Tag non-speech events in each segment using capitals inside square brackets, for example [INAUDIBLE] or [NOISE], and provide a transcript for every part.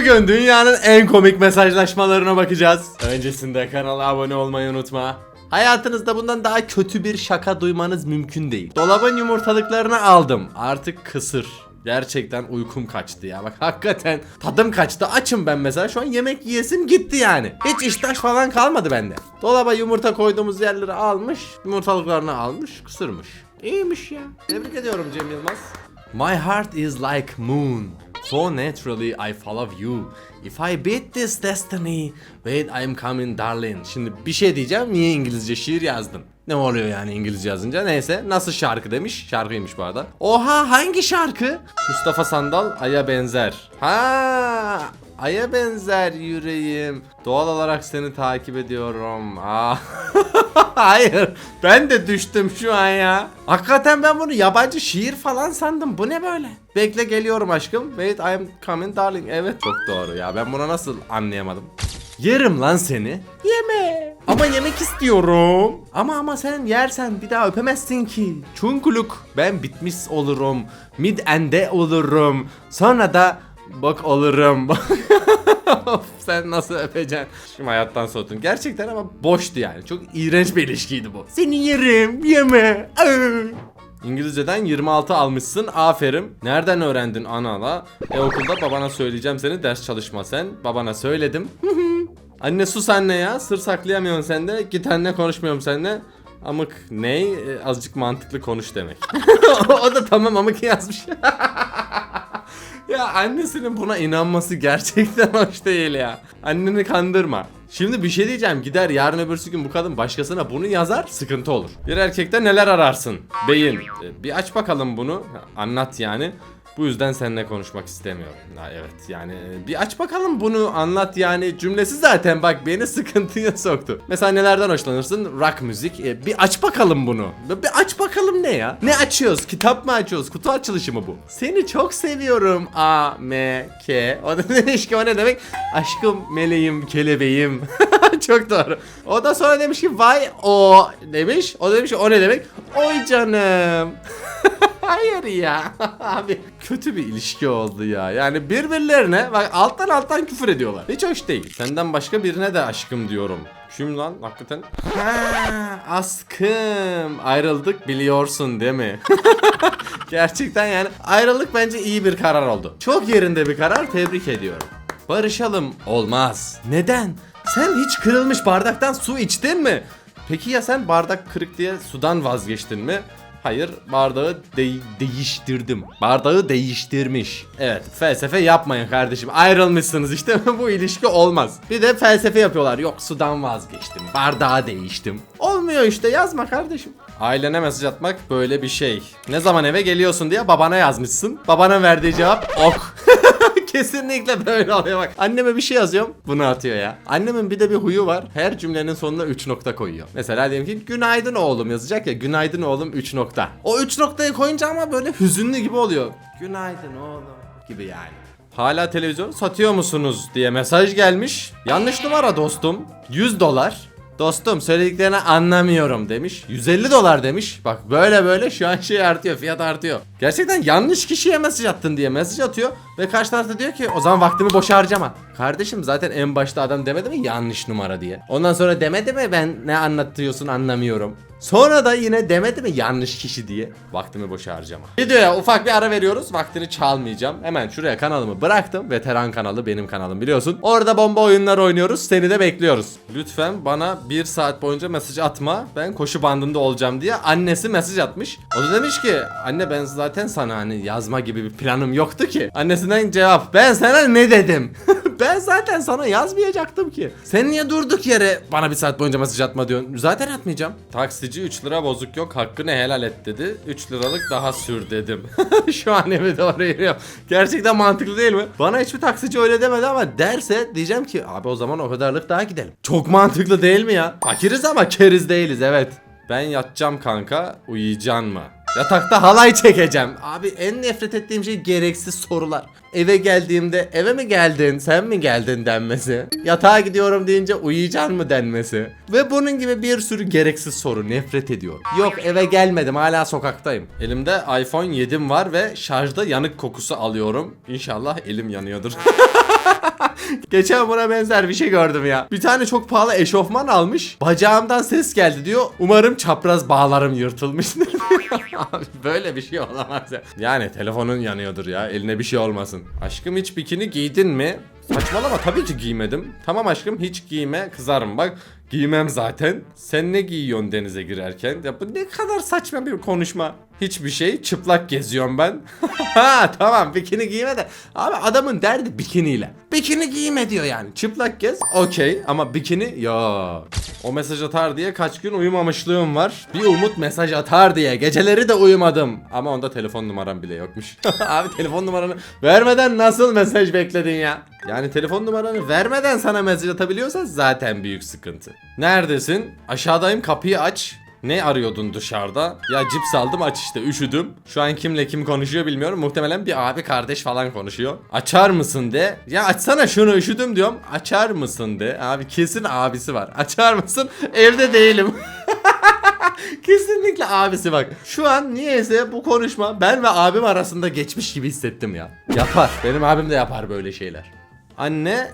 Bugün dünyanın en komik mesajlaşmalarına bakacağız. Öncesinde kanala abone olmayı unutma. Hayatınızda bundan daha kötü bir şaka duymanız mümkün değil. Dolabın yumurtalıklarını aldım. Artık kısır. Gerçekten uykum kaçtı ya. Bak hakikaten tadım kaçtı. Açım ben mesela. Şu an yemek yiyesim gitti yani. Hiç iştah falan kalmadı bende. Dolaba yumurta koyduğumuz yerleri almış. Yumurtalıklarını almış. Kısırmış. İyiymiş ya. Tebrik ediyorum Cem Yılmaz. My heart is like moon. So naturally I follow you. If I beat this destiny, wait I'm coming darling. Şimdi bir şey diyeceğim. Niye İngilizce şiir yazdın? Ne oluyor yani İngilizce yazınca? Neyse. Nasıl şarkı demiş? Şarkıymış bu arada. Oha hangi şarkı? Mustafa Sandal Ay'a benzer. Ha Ay'a benzer yüreğim. Doğal olarak seni takip ediyorum. Aa. [LAUGHS] Hayır. Ben de düştüm şu an ya. Hakikaten ben bunu yabancı şiir falan sandım. Bu ne böyle? Bekle geliyorum aşkım. Wait I'm coming darling. Evet çok doğru ya. Ben buna nasıl anlayamadım? Yerim lan seni. Yeme. Ama yemek istiyorum. Ama ama sen yersen bir daha öpemezsin ki. Çunkuluk. Ben bitmiş olurum. Mid ende olurum. Sonra da bak. Of, [LAUGHS] sen nasıl öpeceksin? Şimdi hayattan soğuttun. Gerçekten ama boştu yani. Çok iğrenç bir ilişkiydi bu. Seni yerim, yeme. İngilizceden 26 almışsın. Aferin. Nereden öğrendin anala? E okulda babana söyleyeceğim seni ders çalışma sen. Babana söyledim. [LAUGHS] anne sus anne ya. Sır saklayamıyorsun sen de. Git anne konuşmuyorum seninle. Amık ney? E, azıcık mantıklı konuş demek. [LAUGHS] o da tamam amık yazmış. Ya annesinin buna inanması gerçekten [LAUGHS] hoş değil ya. Anneni kandırma. Şimdi bir şey diyeceğim gider yarın öbürsü gün bu kadın başkasına bunu yazar sıkıntı olur. Bir erkekte neler ararsın? Beyin. E, Bir aç bakalım bunu. Anlat yani. Bu yüzden seninle konuşmak istemiyorum. Ha, evet yani e, bir aç bakalım bunu anlat yani cümlesi zaten bak beni [LAUGHS] sıkıntıya soktu. Mesela nelerden hoşlanırsın? Rock müzik. E, bir aç bakalım bunu. Bir aç bakalım ne ya? Ne açıyoruz? Kitap mı açıyoruz? Kutu açılışı mı bu? Seni çok seviyorum. A, M, K. O da [LAUGHS] demiş ki o ne demek? Aşkım, meleğim, kelebeğim. [LAUGHS] çok doğru. O da sonra demiş ki vay o demiş. O da demiş ki o ne demek? Oy canım. Hayır ya. [LAUGHS] Abi kötü bir ilişki oldu ya. Yani birbirlerine bak alttan alttan küfür ediyorlar. Hiç hoş değil. Senden başka birine de aşkım diyorum. Kim lan hakikaten? Ha, askım. Ayrıldık biliyorsun değil mi? [LAUGHS] Gerçekten yani ayrılık bence iyi bir karar oldu. Çok yerinde bir karar tebrik ediyorum. Barışalım. Olmaz. Neden? Sen hiç kırılmış bardaktan su içtin mi? Peki ya sen bardak kırık diye sudan vazgeçtin mi? Hayır, bardağı de- değiştirdim. Bardağı değiştirmiş. Evet, felsefe yapmayın kardeşim. Ayrılmışsınız işte [LAUGHS] bu ilişki olmaz. Bir de felsefe yapıyorlar. Yok sudan vazgeçtim. Bardağı değiştim. Olmuyor işte yazma kardeşim. Ailene mesaj atmak böyle bir şey. Ne zaman eve geliyorsun diye babana yazmışsın. Babana verdiği cevap ok. [LAUGHS] Kesinlikle böyle oluyor bak. Anneme bir şey yazıyorum. Bunu atıyor ya. Annemin bir de bir huyu var. Her cümlenin sonuna 3 nokta koyuyor. Mesela diyelim ki günaydın oğlum yazacak ya. Günaydın oğlum 3 nokta. O 3 noktayı koyunca ama böyle hüzünlü gibi oluyor. Günaydın oğlum gibi yani. Hala televizyon satıyor musunuz diye mesaj gelmiş. Yanlış numara dostum. 100 dolar. Dostum söylediklerini anlamıyorum demiş. 150 dolar demiş. Bak böyle böyle şu an şey artıyor fiyat artıyor. Gerçekten yanlış kişiye mesaj attın diye mesaj atıyor. Ve karşı tarafta diyor ki o zaman vaktimi boşa harcama. Kardeşim zaten en başta adam demedi mi yanlış numara diye. Ondan sonra demedi mi ben ne anlatıyorsun anlamıyorum. Sonra da yine demedi mi yanlış kişi diye vaktimi boşa harcama. Videoya ufak bir ara veriyoruz. Vaktini çalmayacağım. Hemen şuraya kanalımı bıraktım. Veteran kanalı benim kanalım biliyorsun. Orada bomba oyunlar oynuyoruz. Seni de bekliyoruz. Lütfen bana bir saat boyunca mesaj atma. Ben koşu bandında olacağım diye annesi mesaj atmış. O da demiş ki anne ben zaten sana hani yazma gibi bir planım yoktu ki. Annesinden cevap ben sana ne dedim? [LAUGHS] ben zaten sana yazmayacaktım ki. Sen niye durduk yere bana bir saat boyunca mesaj atma diyorsun? Zaten atmayacağım. Taksici 3 lira bozuk yok hakkını helal et dedi. 3 liralık daha sür dedim. [LAUGHS] Şu an eve doğru yürüyorum. Gerçekten mantıklı değil mi? Bana hiçbir taksici öyle demedi ama derse diyeceğim ki abi o zaman o kadarlık daha gidelim. Çok mantıklı değil mi ya? Fakiriz ama keriz değiliz evet. Ben yatacağım kanka uyuyacaksın mı? Yatakta halay çekeceğim. Abi en nefret ettiğim şey gereksiz sorular. Eve geldiğimde eve mi geldin sen mi geldin denmesi. Yatağa gidiyorum deyince uyuyacaksın mı denmesi. Ve bunun gibi bir sürü gereksiz soru nefret ediyorum. Yok eve gelmedim hala sokaktayım. Elimde iPhone 7'm var ve şarjda yanık kokusu alıyorum. İnşallah elim yanıyordur. [LAUGHS] [LAUGHS] Geçen buna benzer bir şey gördüm ya. Bir tane çok pahalı eşofman almış. Bacağımdan ses geldi diyor. Umarım çapraz bağlarım yırtılmıştır. [LAUGHS] Abi böyle bir şey olamaz ya. Yani telefonun yanıyordur ya. Eline bir şey olmasın. Aşkım hiç bikini giydin mi? Saçmalama tabii ki giymedim. Tamam aşkım hiç giyme kızarım bak. Giymem zaten. Sen ne giyiyorsun denize girerken? Ya bu ne kadar saçma bir konuşma. Hiçbir şey. Çıplak geziyorum ben. [LAUGHS] ha tamam bikini giyme de. Abi adamın derdi bikiniyle. Bikini giyme diyor yani. Çıplak gez okey ama bikini ya. O mesaj atar diye kaç gün uyumamışlığım var. Bir umut mesaj atar diye. Geceleri de uyumadım. Ama onda telefon numaram bile yokmuş. [LAUGHS] Abi telefon numaranı vermeden nasıl mesaj bekledin ya? Yani telefon numaranı vermeden sana mesaj atabiliyorsa zaten büyük sıkıntı. Neredesin? Aşağıdayım kapıyı aç. Ne arıyordun dışarıda? Ya cips aldım aç işte üşüdüm. Şu an kimle kim konuşuyor bilmiyorum. Muhtemelen bir abi kardeş falan konuşuyor. Açar mısın de. Ya açsana şunu üşüdüm diyorum. Açar mısın de. Abi kesin abisi var. Açar mısın? [LAUGHS] Evde değilim. [LAUGHS] Kesinlikle abisi bak. Şu an niyeyse bu konuşma ben ve abim arasında geçmiş gibi hissettim ya. Yapar. Benim abim de yapar böyle şeyler. Anne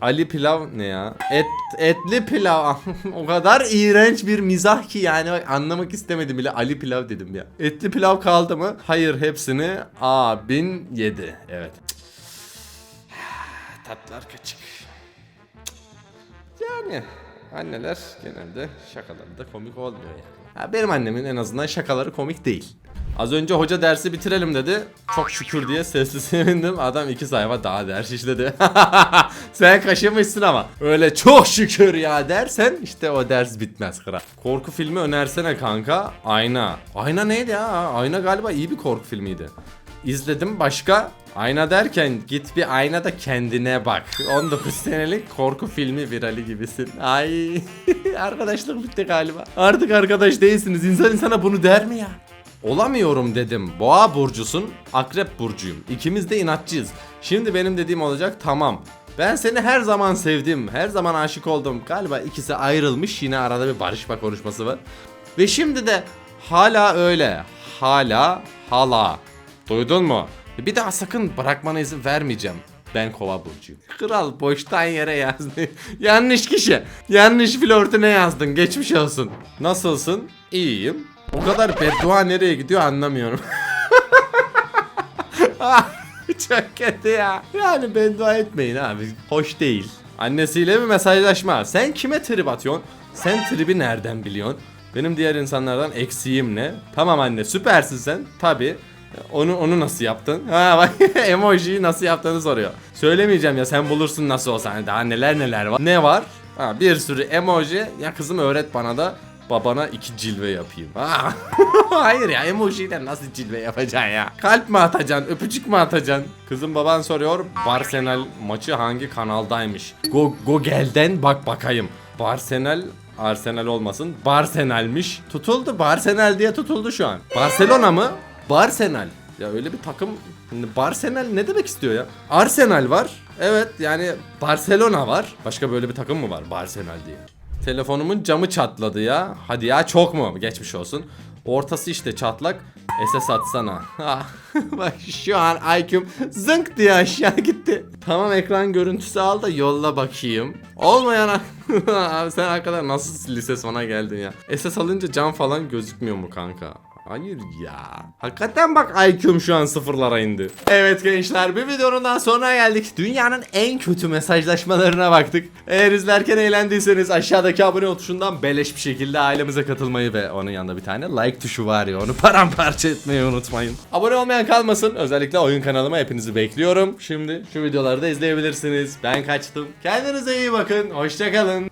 Ali pilav ne ya? Et etli pilav. [LAUGHS] o kadar iğrenç bir mizah ki yani bak anlamak istemedim bile Ali pilav dedim ya. Etli pilav kaldı mı? Hayır hepsini abin yedi. Evet. [SIGHS] Tatlar kaçık. Yani anneler genelde şakalarında komik olmuyor yani. Ha, benim annemin en azından şakaları komik değil. Az önce hoca dersi bitirelim dedi. Çok şükür diye sesli [LAUGHS] sevindim. Adam iki sayfa daha ders işledi. [LAUGHS] Sen kaşımışsın ama. Öyle çok şükür ya dersen işte o ders bitmez kral. Korku filmi önersene kanka. Ayna. Ayna neydi ya? Ayna galiba iyi bir korku filmiydi. İzledim başka Ayna derken git bir aynada kendine bak. 19 senelik korku filmi virali gibisin. Ay [LAUGHS] arkadaşlık bitti galiba. Artık arkadaş değilsiniz. İnsan insana bunu der mi ya? Olamıyorum dedim. Boğa burcusun, akrep burcuyum. İkimiz de inatçıyız. Şimdi benim dediğim olacak tamam. Ben seni her zaman sevdim. Her zaman aşık oldum. Galiba ikisi ayrılmış. Yine arada bir barışma konuşması var. Ve şimdi de hala öyle. Hala hala. Duydun mu? Bir daha sakın bırakmana izin vermeyeceğim. Ben kova burcuyum. Kral boştan yere yazdı. [LAUGHS] Yanlış kişi. Yanlış flörtüne yazdın. Geçmiş olsun. Nasılsın? İyiyim. O kadar beddua nereye gidiyor anlamıyorum. [LAUGHS] Çok kötü ya. Yani beddua etmeyin abi. Hoş değil. Annesiyle mi mesajlaşma? Sen kime trip atıyorsun? Sen tribi nereden biliyorsun? Benim diğer insanlardan eksiğim ne? Tamam anne süpersin sen. Tabi. Onu onu nasıl yaptın? Ha bak [LAUGHS] emojiyi nasıl yaptığını soruyor. Söylemeyeceğim ya sen bulursun nasıl olsa. Hani daha neler neler var. Ne var? Ha, bir sürü emoji. Ya kızım öğret bana da babana iki cilve yapayım. Ha. [LAUGHS] Hayır ya emojiyle nasıl cilve yapacaksın ya? Kalp mi atacaksın? Öpücük mü atacaksın? Kızım baban soruyor. Barsenal maçı hangi kanaldaymış? Go Gogel'den bak bakayım. Barsenal Arsenal olmasın. Barsenal'miş. Tutuldu. Barsenal diye tutuldu şu an. Barcelona mı? Barsenal. Ya öyle bir takım Barsenal ne demek istiyor ya? Arsenal var. Evet yani Barcelona var. Başka böyle bir takım mı var? Barsenal diye. Telefonumun camı çatladı ya. Hadi ya çok mu? Geçmiş olsun. Ortası işte çatlak. SS atsana. [LAUGHS] Bak şu an IQ'm zınk diye aşağı gitti. Tamam ekran görüntüsü al da yolla bakayım. Olmayan [LAUGHS] abi sen arkadaşlar nasıl lise sona geldin ya? SS alınca cam falan gözükmüyor mu kanka? Hayır ya. Hakikaten bak IQ'm şu an sıfırlara indi. Evet gençler bir videonun daha sonuna geldik. Dünyanın en kötü mesajlaşmalarına baktık. Eğer izlerken eğlendiyseniz aşağıdaki abone ol tuşundan beleş bir şekilde ailemize katılmayı ve onun yanında bir tane like tuşu var ya onu [LAUGHS] paramparça etmeyi unutmayın. Abone olmayan kalmasın. Özellikle oyun kanalıma hepinizi bekliyorum. Şimdi şu videoları da izleyebilirsiniz. Ben kaçtım. Kendinize iyi bakın. Hoşçakalın.